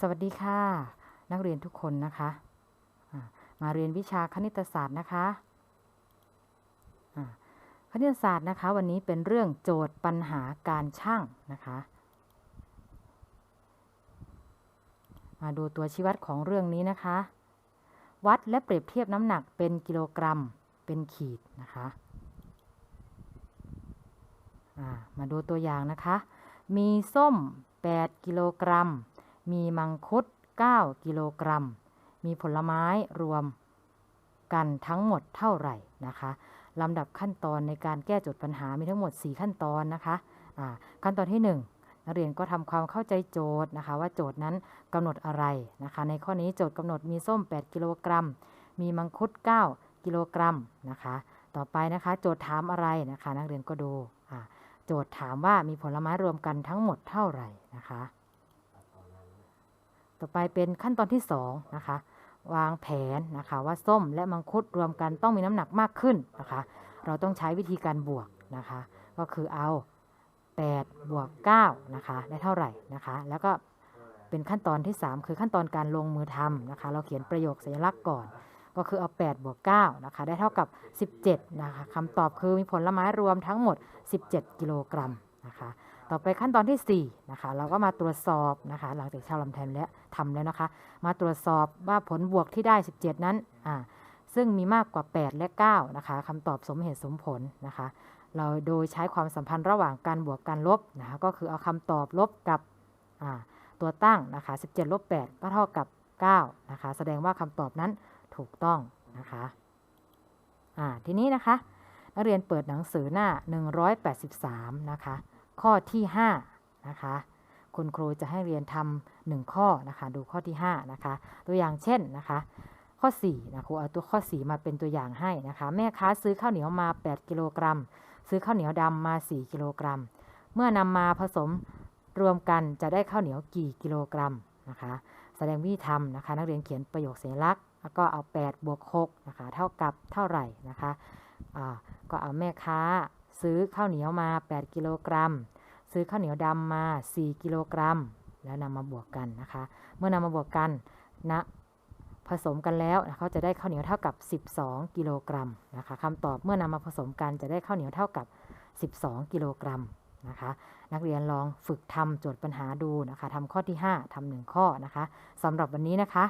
สวัสดีค่ะ นักเรียนทุกคนนะคะ มาเรียนวิชาคณิตศาสตร์นะคะคณิตศาสตร์นะคะ วันนี้เป็นเรื่องโจทย์ปัญหาการช่างนะคะ มาดูตัวชี้วัดของเรื่องนี้นะคะ วัดและเปรียบเทียบน้ำหนักเป็นกิโลกรัมเป็นขีดนะคะมาดูตัวอย่างนะคะ มีส้ม 8 กิโลกรัม มีมังคุด 9 กิโลกรัม มีผลไม้รวมกันทั้งหมดเท่าไหร่นะคะลำดับขั้นตอนในการแก้โจทย์ปัญหามีทั้งหมด 4 ขั้นตอนนะคะอ่าขั้นตอนที่ 1 นักเรียนก็ทำความเข้าใจโจทย์นะคะ ว่าโจทย์นั้นกำหนดอะไรนะคะ ในข้อนี้โจทย์กำหนดมีส้ม 8 กิโลกรัม มีมังคุด 9 กิโลกรัมนะคะ ต่อไปนะคะ โจทย์ถามอะไรนะคะ นักเรียนก็ดูโจทย์ถามว่ามีผลไม้รวมกันทั้งหมดเท่าไหร่นะคะ ต่อไปเป็นขั้นตอนที่2นะคะ วางแผนนะคะว่าส้มและมังคุดรวมกันต้องมีน้ำหนักมากขึ้นนะคะ เราต้องใช้วิธีการบวกนะคะ ก็คือเอา 8 บวก9นะคะได้เท่าไหร่นะคะ แล้วก็เป็นขั้นตอนที่ 3 คือขั้นตอนการลงมือทำนะคะ เราเขียนประโยคสัญลักษณ์ก่อน ก็คือเอา 8 บวก9นะคะ ได้เท่ากับ 17 นะคะคำตอบคือมีผลไม้รวมทั้งหมด 17 กิโลกรัมนะคะ ต่อไปขั้นตอนที่4นะคะเราก็มาตรวจสอบนะคะหลังจากชาวลำแทนแล้วทำแล้วนะคะ มาตรวจสอบว่าผลบวกที่ได้ 17 นั้นอ่าซึ่งมีมากกว่า 8 และ 9 นะคะคำตอบสมเหตุสมผลนะคะ เราโดยใช้ความสัมพันธ์ระหว่างการบวกการลบนะคะก็คือเอาคำตอบลบกับตัวตั้งนะคะ 17 ลบ 8 ก็เท่ากับ 9 นะคะ แสดงว่าคำตอบนั้นถูกต้องนะคะทีนี้นะคะ นักเรียนเปิดหนังสือหน้า 183 นะคะ ข้อที่5นะคะ คุณครูจะให้เรียนทำหนึ่งข้อนะคะ ดูข้อที่5นะคะ ตัวอย่างเช่นนะคะ ข้อ4นะครูเอาตัวข้อ 4 มาเป็นตัวอย่างให้นะคะ แม่ค้าซื้อข้าวเหนียวมา 8 กิโลกรัม ซื้อข้าวเหนียวดำมา 4 กิโลกรัม เมื่อนำมาผสมรวมกันจะได้ข้าวเหนียวกี่กิโลกรัมนะคะ แสดงวิธีทำนะคะ นักเรียนเขียนประโยคสัญลักษณ์ แล้วก็เอา8บวก6นะคะ เท่ากับเท่าไหร่นะคะ ก็เอาแม่ค้า ซื้อข้าวเหนียวมา 8 กิโลกรัม ซื้อข้าวเหนียวดำมา 4 กิโลกรัม แล้วนำมาบวกกันนะคะ เมื่อนำมาบวกกันนะผสมกันแล้วเขาจะได้ข้าวเหนียวเท่ากับ 12 กิโลกรัมนะคะคำตอบเมื่อนำมาผสมกันจะได้ข้าวเหนียวเท่ากับ 12 กิโลกรัมนะคะนักเรียนลองฝึกทำโจทย์ปัญหาดูนะคะทำข้อที่ 5ทำหนึ่งข้อนะคะสำหรับวันนี้นะคะ